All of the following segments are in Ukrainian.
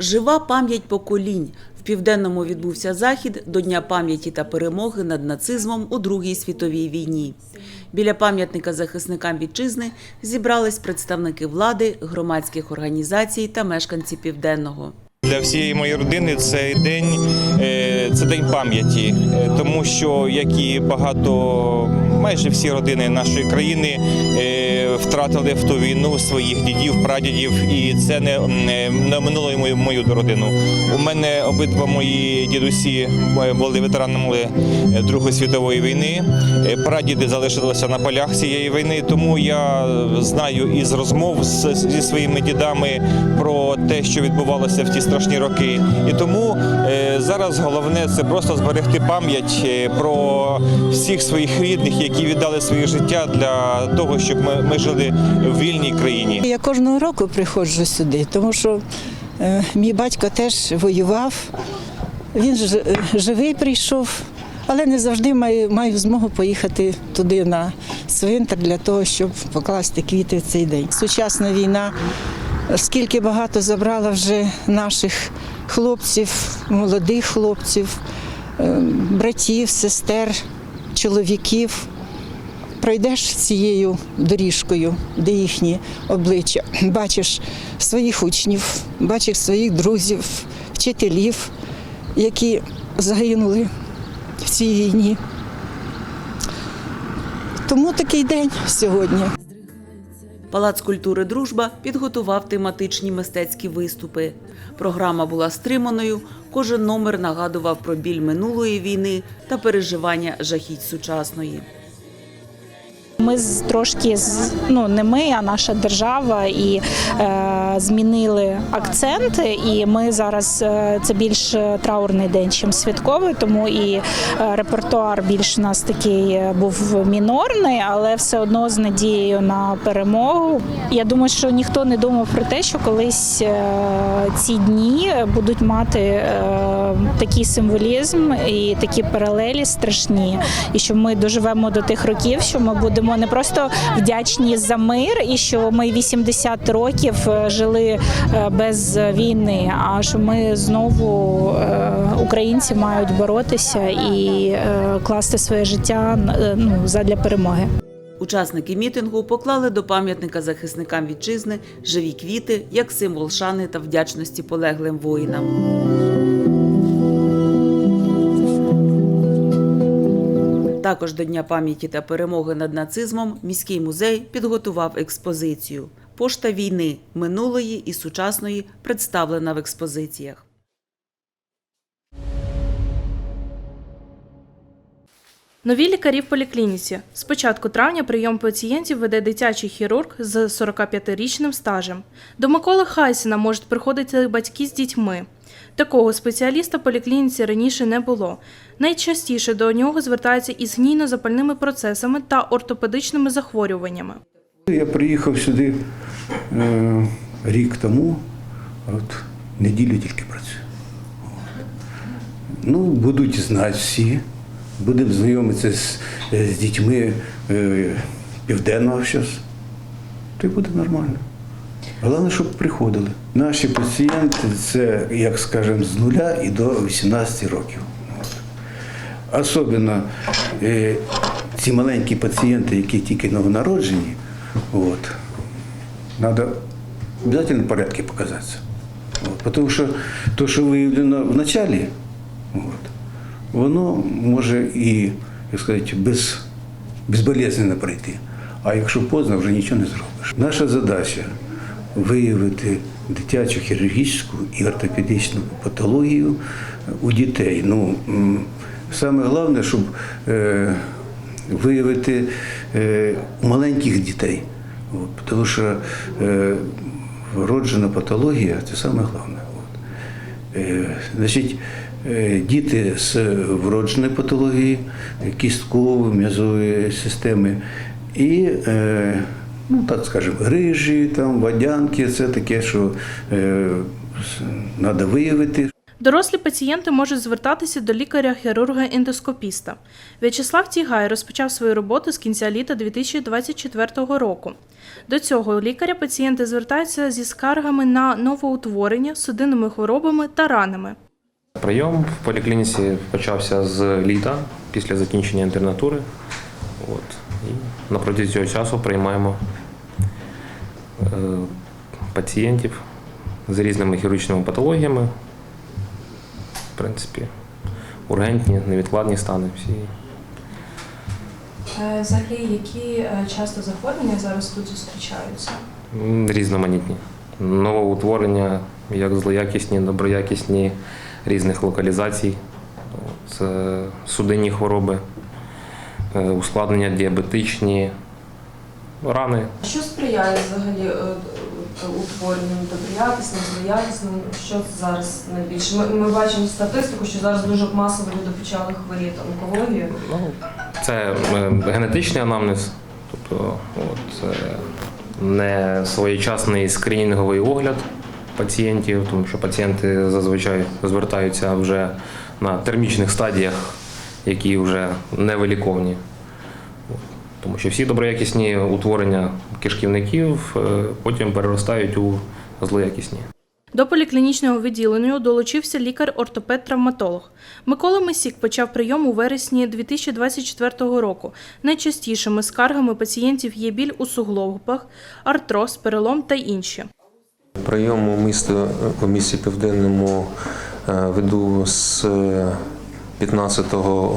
Жива пам'ять поколінь. В південному відбувся захід до Дня пам'яті та перемоги над нацизмом у Другій світовій війні. Біля пам'ятника захисникам вітчизни зібрались представники влади, громадських організацій та мешканці південного. Для всієї моєї родини цей день е, це день пам'яті, е, тому що як і багато, майже всі родини нашої країни е, втратили в ту війну своїх дідів, прадідів, і це не, не, минуло мою, мою родину. У мене обидва мої дідусі е, були ветеранами е, Другої світової війни. Е, Прадіди залишилися на полях цієї війни, тому я знаю із розмов зі своїми дідами про те, що відбувалося в ті страшні роки. І тому е, зараз головне це просто зберегти пам'ять е, про всіх своїх рідних, які віддали своє життя для того, щоб ми, жили в вільній країні. Я кожного року приходжу сюди, тому що е, мій батько теж воював. Він ж живий прийшов, але не завжди маю, маю змогу поїхати туди на цвинтар для того, щоб покласти квіти в цей день. Сучасна війна, скільки багато забрала вже наших хлопців, молодих хлопців, е, братів, сестер, чоловіків пройдеш цією доріжкою, де їхні обличчя, бачиш своїх учнів, бачиш своїх друзів, вчителів, які загинули в цій війні. Тому такий день сьогодні. Палац культури Дружба підготував тематичні мистецькі виступи. Програма була стриманою. Кожен номер нагадував про біль минулої війни та переживання жахіть сучасної. Ми трошки ну не ми, а наша держава і е, змінили акценти. І ми зараз е, це більш траурний день, чим святковий, тому і е, репертуар більш у нас такий е, був мінорний, але все одно з надією на перемогу. Я думаю, що ніхто не думав про те, що колись е, ці дні будуть мати е, такий символізм і такі паралелі страшні, і що ми доживемо до тих років, що ми будемо не просто вдячні за мир, і що ми 80 років е, жили е, без війни. А що ми знову е, українці мають боротися і класти своє життя ну задля перемоги. Учасники мітингу поклали до пам'ятника захисникам вітчизни живі квіти як символ шани та вдячності полеглим воїнам. Також до Дня пам'яті та перемоги над нацизмом міський музей підготував експозицію. Пошта війни минулої і сучасної представлена в експозиціях. Нові лікарі в поліклініці. З початку травня прийом пацієнтів веде дитячий хірург з 45-річним стажем. До Миколи Хайсена можуть приходити батьки з дітьми. Такого спеціаліста в поліклініці раніше не було. Найчастіше до нього звертаються із гнійно-запальними процесами та ортопедичними захворюваннями. Я приїхав сюди е, рік тому, от неділю тільки працюю. Ну, будуть знати всі, будемо знайомитися з, з дітьми е, південного щось. То й буде нормально. Головне, щоб приходили. Наші пацієнти це, як скажемо, з нуля і до 18 років. Особливо е, ці маленькі пацієнти, які тільки новонароджені, от, треба обов'язково порядки показатися. От, тому що то, що виявлено в началі, от, воно може і, як сказати, без, безболезненно пройти. А якщо поздно, вже нічого не зробиш. Наша задача виявити дитячу хірургічну і ортопедичну патологію у дітей. Ну, саме головне, щоб е, виявити е, маленьких дітей. Тому що е, вроджена патологія це саме головне. Значить, діти з вродженою патологією, кісткової, м'язової системи і, ну так скажемо, грижі, там, водянки, це таке, що е, треба виявити. Дорослі пацієнти можуть звертатися до лікаря-хірурга-ендоскопіста. В'ячеслав Тігай розпочав свою роботу з кінця літа 2024 року. До цього лікаря пацієнти звертаються зі скаргами на новоутворення, судинними хворобами та ранами. Прийом в поліклініці почався з літа після закінчення інтернатури. От. І на протязі цього часу приймаємо е, пацієнтів з різними хірургічними патологіями. В принципі, ургентні, невідкладні стани всі. Е, Взагалі, які е, часто захворювання зараз тут зустрічаються? Різноманітні. Новоутворення, як злоякісні, доброякісні, різних локалізацій. Це судинні хвороби, ускладнення діабетичні, рани. Що сприяє взагалі е, е, утворенню доброякісним, злоякісним? Що зараз найбільше? Ми, ми бачимо статистику, що зараз дуже масово люди почали хворіти онкологією. Ну, це е, генетичний анамнез, тобто от, е, не своєчасний скринінговий огляд пацієнтів, тому що пацієнти зазвичай звертаються вже на термічних стадіях, які вже невиліковні. Тому що всі доброякісні утворення кишківників е, потім переростають у злоякісні. До поліклінічного відділення долучився лікар-ортопед-травматолог. Микола Мисік почав прийом у вересні 2024 року. Найчастішими скаргами пацієнтів є біль у суглобах, артроз, перелом та інші. Прийом у місті, у місті Південному е, веду з 15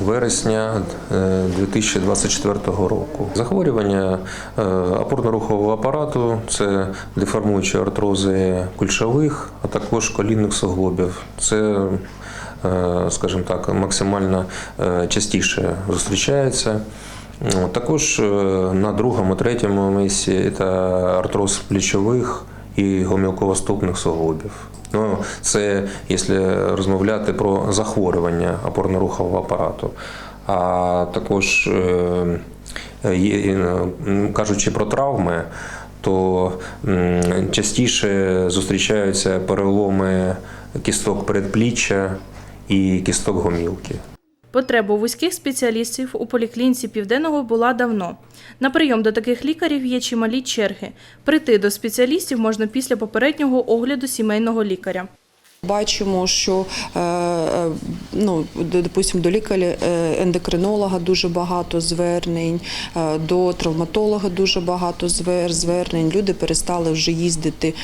вересня е, 2024 року. Захворювання е, опорно-рухового апарату це деформуючі артрози кульшових, а також колінних суглобів. Це, е, скажімо так, максимально е, частіше зустрічається. Також е, на другому, третьому місці це артроз плечових і гомілковоступних суглобів. Ну, це якщо розмовляти про захворювання опорно-рухового апарату. А також, е, е, кажучи про травми, то частіше зустрічаються переломи кісток передпліччя і кісток гомілки. Потреба вузьких спеціалістів у поліклініці Південного була давно. На прийом до таких лікарів є чималі черги. Прийти до спеціалістів можна після попереднього огляду сімейного лікаря. Бачимо, що е, е, ну, до- допустим, до лікаря е, ендокринолога дуже багато звернень, до травматолога дуже багато звер- звернень. Люди перестали вже їздити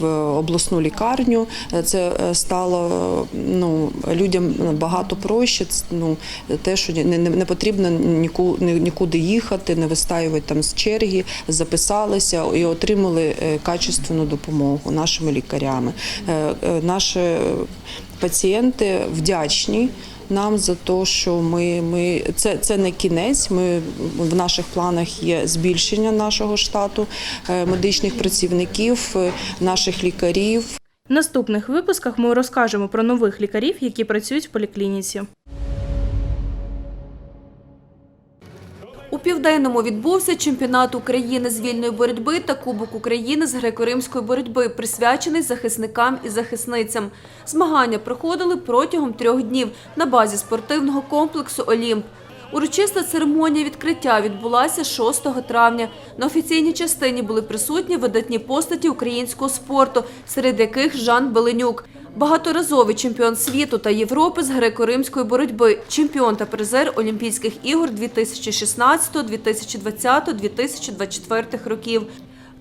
в обласну лікарню. Це стало ну, людям багато проще. Ну, те, що не, не, потрібно ніку, нікуди їхати, не вистаювати там з черги, записалися і отримали качественну допомогу нашими лікарями. Наші пацієнти вдячні. Нам за те, що ми, ми це, це не кінець. Ми в наших планах є збільшення нашого штату е, медичних працівників, е, наших лікарів, В наступних випусках ми розкажемо про нових лікарів, які працюють в поліклініці. Південному відбувся чемпіонат України з вільної боротьби та Кубок України з греко-римської боротьби, присвячений захисникам і захисницям. Змагання проходили протягом трьох днів на базі спортивного комплексу Олімп. Урочиста церемонія відкриття відбулася 6 травня. На офіційній частині були присутні видатні постаті українського спорту, серед яких Жан Беленюк. Багаторазовий чемпіон світу та Європи з греко-римської боротьби, чемпіон та призер Олімпійських ігор 2016, 2020, 2024 років.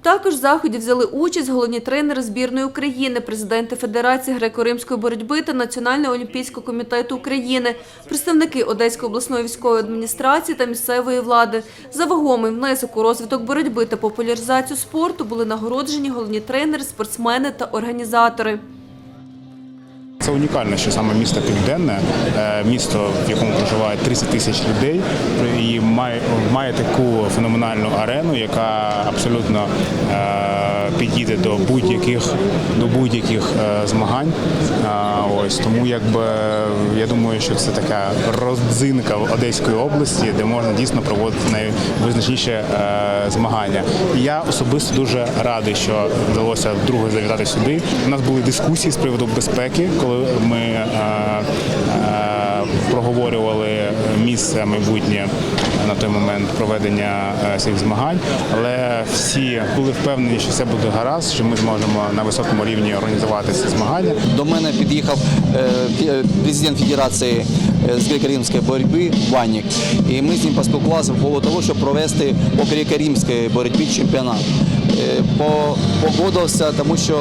Також в заході взяли участь головні тренери збірної України, президенти Федерації греко-римської боротьби та Національного олімпійського комітету України, представники Одеської обласної військової адміністрації та місцевої влади. За вагомий внесок у розвиток боротьби та популяризацію спорту були нагороджені головні тренери, спортсмени та організатори. Це унікально, що саме місто Південне, е, місто, в якому проживає 30 тисяч людей, і має, має таку феноменальну арену, яка абсолютно е, підійде до будь-яких до будь-яких е, змагань. Ось тому, якби я думаю, що це така родзинка в Одеської області, де можна дійсно проводити найвизначніші змагання. Я особисто дуже радий, що вдалося вдруге завітати сюди. У нас були дискусії з приводу безпеки, коли ми е, е, проговорювали місце майбутнє на той момент проведення е, цих змагань, але всі були впевнені, що все буде гаразд, що ми зможемо на високому рівні організувати ці змагання. До мене під'їхав президент Федерації з греко-римської боротьби Ваннік. І ми з ним поспілкувалися по поводу того, щоб провести по греко-римській боротьбі чемпіонат. Е, по- Погодився, тому що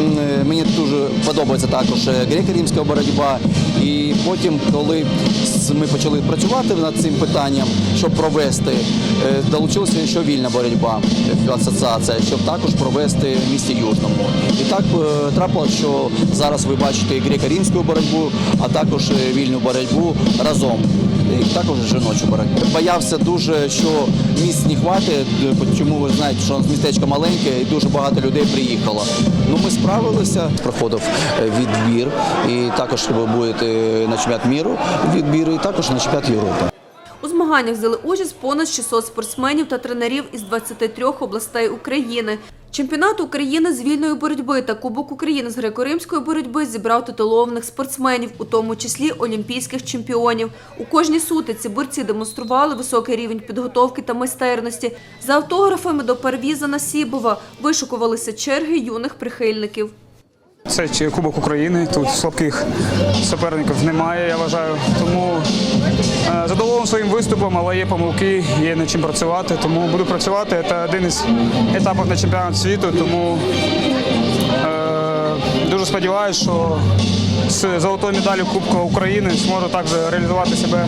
е, мені дуже подобається також е, греко-римська боротьба. І потім, коли ми почали працювати над цим питанням, щоб провести, долучилася ще вільна боротьба асоціація, щоб також провести в місті Южному. І так трапилось, що зараз ви бачите греко-римську боротьбу, а також вільну боротьбу разом. І також жіночу боротьбу. Боявся дуже, що місць не хватить, чому ви знаєте, що містечко маленьке і дуже багато людей приїхало. Ну ми справилися, проходив е, відбір, і також ви будете на чемпіонат міру відбір, і також на чемпіонат Європи. У змаганнях взяли участь понад 600 спортсменів та тренерів із 23 областей України. Чемпіонат України з вільної боротьби та Кубок України з греко-римської боротьби зібрав титулованих спортсменів, у тому числі олімпійських чемпіонів. У кожній сутиці борці демонстрували високий рівень підготовки та майстерності. За автографами до Парвіза Насібова вишукувалися черги юних прихильників. Це Кубок України. Тут слабких суперників немає, я вважаю. Тому задоволений своїм виступом, але є помилки, є над чим працювати. Тому буду працювати. Це один із етапів на чемпіонат світу. Тому е, дуже сподіваюся, що з золотою медаллю Кубка України зможу також реалізувати себе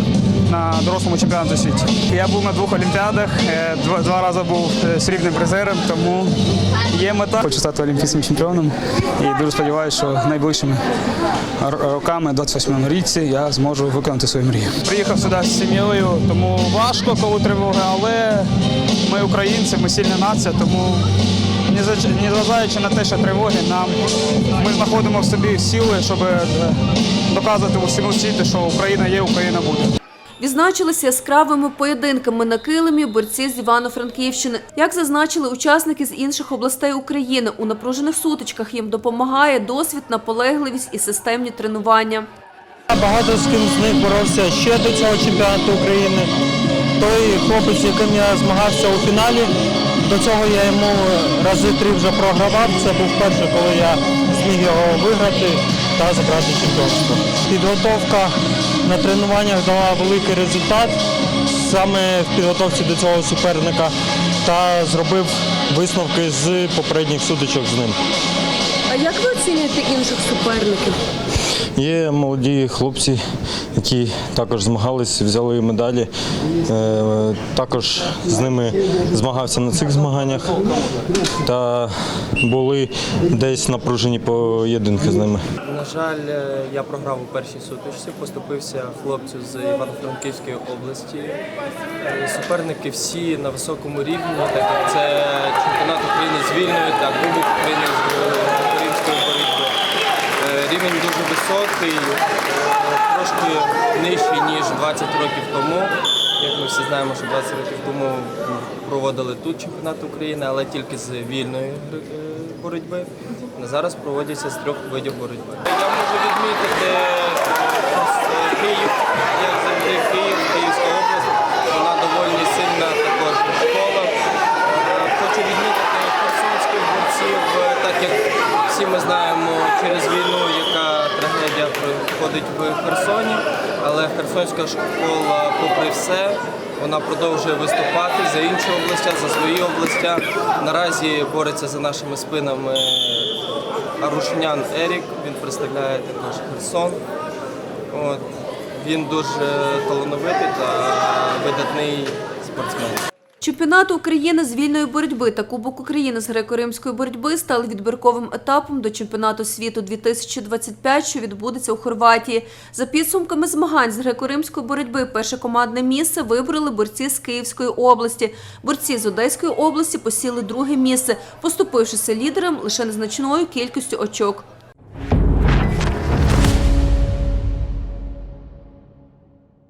на дорослому чемпіонаті світу. Я був на двох олімпіадах, е, два, два рази був е, срібним призером, тому є мета. Хочу стати олімпійським чемпіоном і дуже сподіваюся, що найближчими р- роками, 28 ріці, я зможу виконати свою мрію. Приїхав сюди з сім'єю, тому важко, коли тривога, але ми українці, ми сильна нація, тому незважаючи на те, що тривоги, нам ми знаходимо в собі сили, щоб е, доказувати усьому світу, що Україна є, Україна буде. Відзначилися яскравими поєдинками на килимі борці з Івано-Франківщини. Як зазначили учасники з інших областей України, у напружених сутичках їм допомагає досвід, наполегливість і системні тренування. Багато з ким з них боровся ще до цього чемпіонату України. Той хлопець, яким я змагався у фіналі, до цього я йому рази три вже програвав. Це був перший, коли я зміг його виграти та забрати чемпіонство. Підготовка на тренуваннях дала великий результат саме в підготовці до цього суперника та зробив висновки з попередніх судочок з ним. А як ви оцінюєте інших суперників? Є молоді хлопці, які також змагались, взяли медалі. Е, Також з ними змагався на цих змаганнях та були десь напружені поєдинки з ними. На жаль, е, я програв у першій сутичці, поступився хлопцю з Івано-Франківської області. Е, Суперники всі на високому рівні, так як це чемпіонат України з вільної та Кубок України з римської боротьби. Е, Рівень дуже високий, е, трошки нижчий, ніж 20 років тому. Як ми всі знаємо, що 20 років тому проводили тут чемпіонат України, але тільки з вільної е, боротьби. Зараз проводяться з трьох видів боротьби. Я можу відмітити е, Київ, як завжди Київ, Київська область. Вона доволі сильна також школа. Хочу відмітити херсонських борців, так як всі ми знаємо через війну, проходить в Херсоні. Але Херсонська школа, попри все, вона продовжує виступати за інші областя, за свої областя. Наразі бореться за нашими спинами Арушнян Ерік. Він представляє також Херсон. От. Він дуже талановитий та видатний спортсмен. Чемпіонат України з вільної боротьби та Кубок України з греко-римської боротьби стали відбірковим етапом до чемпіонату світу 2025, що відбудеться у Хорватії. За підсумками змагань з греко-римської боротьби перше командне місце вибрали борці з Київської області. Борці з Одеської області посіли друге місце, поступившися лідерам лише незначною кількістю очок.